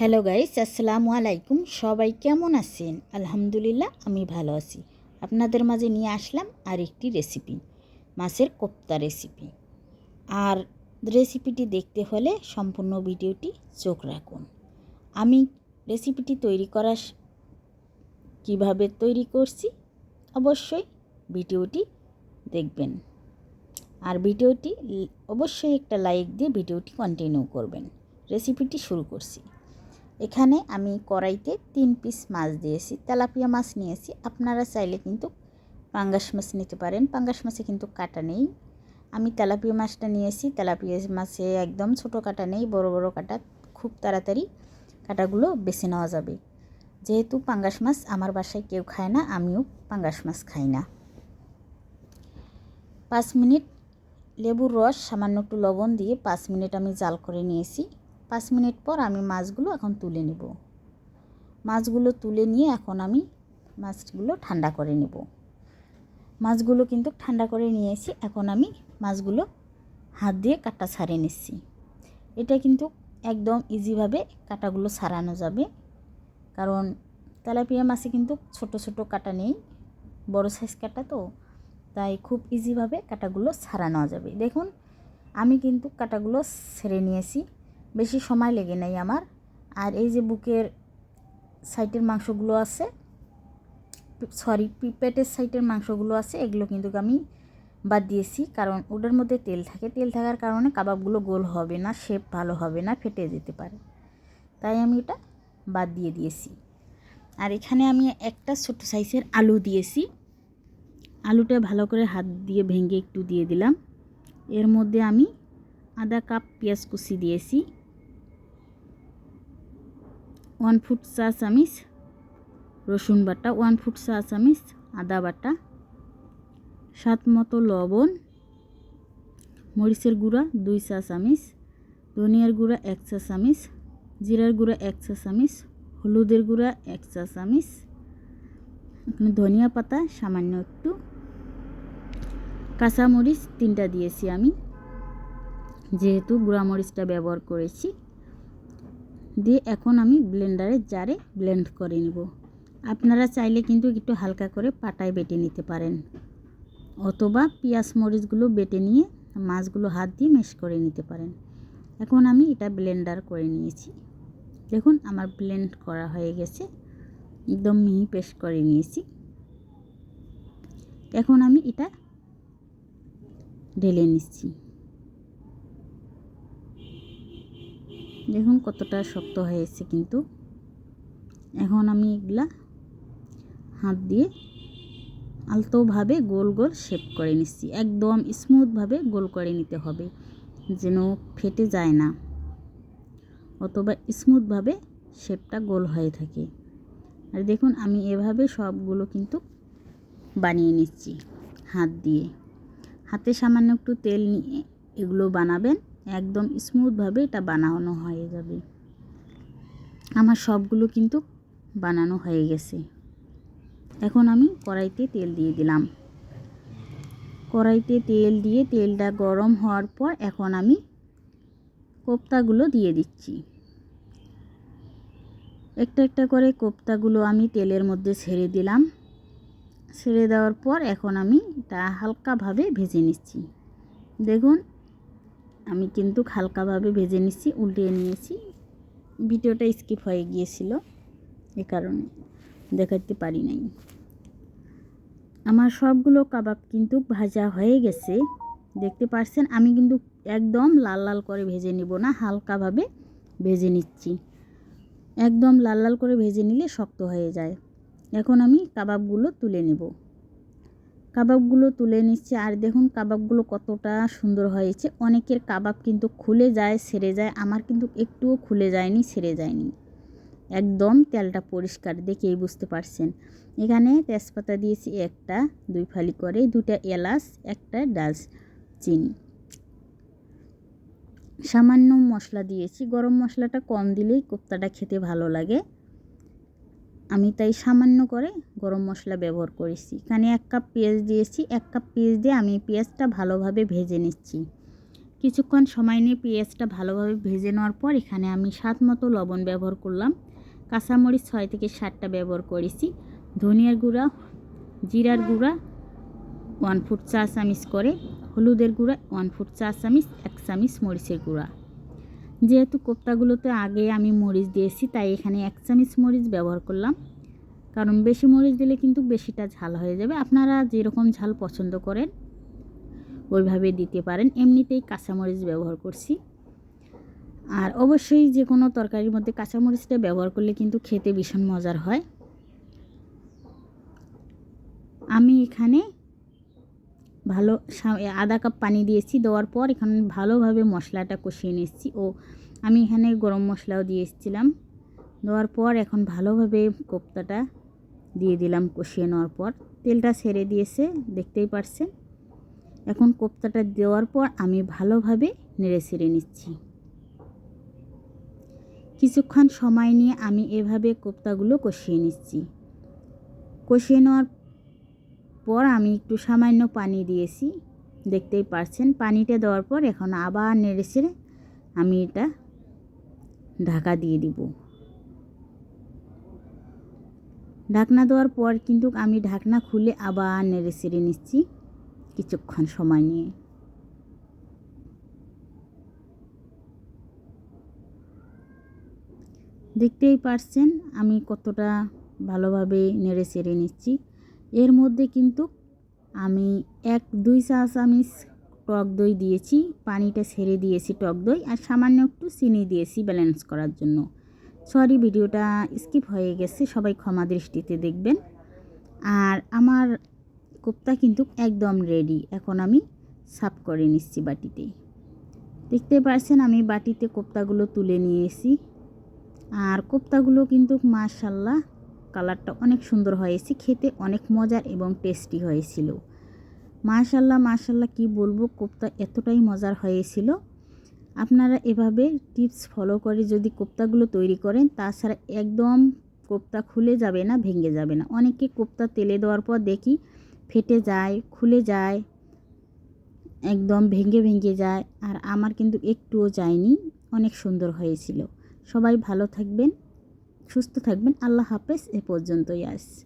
Hello guys, আসসালামু আলাইকুম। সবাই কেমন আছেন? আলহামদুলিল্লাহ, আমি ভালো আছি। আপনাদের মাঝে নিয়ে আসলাম আর একটি রেসিপি মাছের কোপ্তা রেসিপি আর রেসিপিটি দেখতে হলে সম্পূর্ণ ভিডিওটি চোখ রাখুন। আমি রেসিপিটি তৈরি করা কীভাবে তৈরি করছি, অবশ্যই ভিডিওটি দেখবেন। আর ভিডিওটি, অবশ্যই একটা লাইক দিয়ে ভিডিওটি কন্টিনিউ করবেন। রেসিপিটি শুরু করছি। এখানে আমি কড়াইতে তিন পিস মাছ দিয়েছি, তেলাপিয়া মাছ নিয়েছি। আপনারা চাইলে কিন্তু পাঙ্গাস মাছ নিতে পারেন। পাঙ্গাস মাছে কিন্তু কাটা নেই। আমি তেলাপিয়া মাছটা নিয়েছি। তেলাপিয়া মাছে একদম ছোট কাটা নেই, বড় বড় কাটা। খুব তাড়াতাড়ি কাটাগুলো বেছে নেওয়া যাবে। যেহেতু পাঙ্গাস মাছ আমার বাসায় কেউ খায় না, আমিও পাঙ্গাস মাছ খাই না। পাঁচ মিনিট লেবুর রস, সামান্য একটু লবণ দিয়ে পাঁচ মিনিট আমি জাল করে নিয়েছি। পাঁচ মিনিট পর আমি মাছগুলো এখন তুলে নেব। মাছগুলো তুলে নিয়ে এখন আমি মাছগুলো ঠান্ডা করে নেব। মাছগুলো কিন্তু ঠান্ডা করে নিয়েছি এখন আমি মাছগুলো হাত দিয়ে কাটা ছাড়িয়ে নিচ্ছি। এটা কিন্তু একদম ইজিভাবে কাটাগুলো ছাড়ানো যাবে। কারণ তেলাপিয়া মাছে কিন্তু ছোট ছোট কাটা নেই, বড় সাইজ কাটা তো, তাই খুব ইজিভাবে কাটাগুলো ছাড়ানো যাবে। দেখুন, আমি কিন্তু কাটাগুলো ছেড়ে নিয়েছি। বেশি সময় লেগে নেই আমার। আর এই যে বুকের সাইটের মাংসগুলো আছে, সরি পেটের সাইটের মাংসগুলো আছে, এগুলো কিন্তু আমি বাদ দিয়েছি, কারণ ওটার মধ্যে তেল থাকে। তেল থাকার কারণে কাবাবগুলো গোল হবে না শেপ ভালো হবে না, ফেটে যেতে পারে। তাই আমি এটা বাদ দিয়ে দিয়েছি। আর এখানে আমি একটা ছোট সাইজের আলু দিয়েছি। আলুটা ভালো করে হাত দিয়ে ভেঙে একটু দিয়ে দিলাম। এর মধ্যে আমি আধা কাপ পেঁয়াজ কুচি দিয়েছি। ওয়ান ফুট চা চামিচ, রসুন বাটা, ওয়ান ফুট চা চামিচ, আদা বাটা সাত মতো লবণ, মরিচের গুঁড়া দুই চা চামিচ, ধনিয়ার গুঁড়া এক চা চামিচ, জিরার গুঁড়া এক চা চামিচ, হলুদের গুঁড়া এক চা চামিচ, এখানে ধনিয়া পাতা সামান্য একটু কাঁচামরিচ তিনটা দিয়েছি আমি, যেহেতু গুঁড়ামরিচটা ব্যবহার করেছি। দিয়ে এখন আমি ব্লেন্ডারে জারে ব্লেন্ড করে নেব। আপনারা চাইলে কিন্তু একটু হালকা করে পাটায় বেটে নিতে পারেন। অথবা পেঁয়াজ মরিচগুলো বেটে নিয়ে মাছগুলো হাত দিয়ে মেশ করে নিতে পারেন। এখন আমি এটা ব্লেন্ডার করে নিয়েছি। দেখুন আমার ব্লেন্ড করা হয়ে গেছে। একদম মিহি পেস্ট করে নিয়েছি। এখন আমি এটা ঢেলে নিচ্ছি। দেখুন কতটা শক্ত হয়েছে কিন্তু। এখন আমি এগুলা হাত দিয়ে আলতোভাবে গোল গোল শেপ করে নিচ্ছি। একদম স্মুথভাবে গোল করে নিতে হবে, যেন ফেটে যায় না, অথবা স্মুথভাবে শেপটা গোল হয়ে থাকে। আর দেখুন, আমি এভাবে সবগুলো কিন্তু বানিয়ে নিচ্ছি হাত দিয়ে। হাতে সামান্য একটু তেল নিয়ে এগুলো বানাবেন। একদম স্মুথভাবে এটা বানানো হয়ে যাবে। আমার সবগুলো কিন্তু বানানো হয়ে গেছে। এখন আমি কড়াইতে তেল দিয়ে দিলাম। কড়াইতে তেল দিয়ে তেলটা গরম হওয়ার পর এখন আমি কোপ্তাগুলো দিয়ে দিচ্ছি। একটা একটা করে কোপ্তাগুলো আমি তেলের মধ্যে ছেড়ে দিলাম। ছেড়ে দেওয়ার পর এখন আমি এটা হালকাভাবে ভেজে নিচ্ছি। দেখুন আমি কিন্তু হালকাভাবে ভেজে নিচ্ছি উল্টিয়ে নিয়েছি। ভিডিওটা স্কিপ হয়ে গিয়েছিল, এ কারণে দেখাতে পারি নাই। আমার সবগুলো কাবাব কিন্তু ভাজা হয়ে গেছে। দেখতে পারছেন, আমি কিন্তু একদম লাল লাল করে ভেজে নিব না, হালকাভাবে ভেজে নিচ্ছি। একদম লাল লাল করে ভেজে নিলে শক্ত হয়ে যায়। এখন আমি কাবাবগুলো তুলে নেব। কাবাবগুলো তুলে নিচ্ছে আর দেখুন কাবাবগুলো কতটা সুন্দর হয়েছে। অনেকের কাবাব কিন্তু খুলে যায়, সেরে যায়, আমার কিন্তু একটুও খুলে যায়নি, সেরে যায়নি। একদম তেলটা পরিষ্কার দেখেই বুঝতে পারছেন। এখানে তেজপাতা দিয়েছি একটা, দুই ফালি করে দুটা এলাচ, একটা ডালচ চিনি। সামান্য মশলা দিয়েছি, গরম মশলাটা কম দিলেই কোপ্তাটা খেতে ভালো লাগে। আমি তাই সামান্য করে গরম মশলা ব্যবহার করেছি। এখানে এক কাপ পেঁয়াজ দিয়েছি, এক কাপ পেঁয়াজ দিয়ে আমি পেঁয়াজটা ভালোভাবে ভেজে নিচ্ছি। কিছুক্ষণ সময় নিয়ে পেঁয়াজটা ভালোভাবে ভেজে নেওয়ার পর এখানে আমি স্বাদ মতো লবণ ব্যবহার করলাম। কাঁচামরিচ ছয় থেকে সাতটা ব্যবহার করেছি। ধনিয়ার গুঁড়া, জিরার গুঁড়া ওয়ান ফুট চা চামিচ করে, হলুদের গুঁড়া ওয়ান ফুট চা চামিচ এক চামিচ মরিচের গুঁড়া। যেহেতু কোপ্তাগুলোতে আগে আমি মরিচ দিয়েছি, তাই এখানে এক চামিচ মরিচ ব্যবহার করলাম। কারণ বেশি মরিচ দিলে কিন্তু বেশিটা ঝাল হয়ে যাবে। আপনারা যেরকম ঝাল পছন্দ করেন, ওইভাবে দিতে পারেন। এমনিতেই কাঁচামরিচ ব্যবহার করছি। আর অবশ্যই যে কোনো তরকারির মধ্যে কাঁচামরিচটা ব্যবহার করলে কিন্তু খেতে ভীষণ মজার হয়। আমি এখানে ভালো আধা কাপ পানি দিয়েছি। দেওয়ার পর এখানে ভালোভাবে মশলাটা কষিয়ে নিচ্ছি ও, আমি এখানে গরম মশলাও দিয়ে এসেছিলাম। দেওয়ার পর এখন ভালোভাবে কোপ্তাটা দিয়ে দিলাম কষিয়ে নেওয়ার পর। তেলটা ছেড়ে দিয়েছে, দেখতেই পারছেন। এখন কোপ্তাটা দেওয়ার পর আমি ভালোভাবে নেড়ে ছেড়ে নিচ্ছি। কিছুক্ষণ সময় নিয়ে আমি এভাবে কোপ্তাগুলো কষিয়ে নিচ্ছি। কষিয়ে নেওয়ার পর আমি একটু সামান্য পানি দিয়েছি। দেখতেই পারছেন, পানিটা দেওয়ার পর এখন আবার নেড়ে ছেড়ে আমি এটা ঢাকা দিয়ে দিব। ঢাকনা দেওয়ার পর কিন্তু আমি ঢাকনা খুলে আবার নেড়ে ছেড়ে নিচ্ছি কিছুক্ষণ সময় নিয়ে। দেখতেই পারছেন, আমি কতটা ভালোভাবে নেড়ে চেড়ে নিচ্ছি। এর মধ্যে কিন্তু আমি এক, দুই চা চামিচ টক দই দিয়েছি পানিটা ছেড়ে দিয়েছি টক দই আর সামান্য একটু চিনি দিয়েছি ব্যালেন্স করার জন্য। সরি ভিডিওটা স্কিপ হয়ে গেছে, সবাই ক্ষমা দৃষ্টিতে দেখবেন। আর আমার কোপ্তা কিন্তু একদম রেডি এখন আমি সাফ করে নিচ্ছি বাটিতে। দেখতে পাচ্ছেন, আমি বাটিতে কোপ্তাগুলো তুলে নিয়েছি। আর কোপ্তাগুলো কিন্তু মাশাল্লাহ কালারটা অনেক সুন্দর হয়েছে, খেতে অনেক মজার এবং টেস্টি হয়েছিল। মাশাল্লাহ মাশাল্লাহ, কি বলব, কোপ্তা এতটাই মজার হয়েছিল। আপনারা এভাবে টিপস ফলো করে যদি কোপ্তাগুলো তৈরি করেন, তাছাড়া একদম কোপ্তা খুলে যাবে না, ভেঙে যাবে না। অনেকে কোপ্তা তেলে দেওয়ার পর দেখি ফেটে যায়, খুলে যায়, একদম ভেঙে ভেঙে যায়, আর আমার কিন্তু একটুও যায়নি, অনেক সুন্দর হয়েছিল। সবাই ভালো থাকবেন। সুস্থ থাকবেন। আল্লাহ হাফেজ। এ পর্যন্তই আস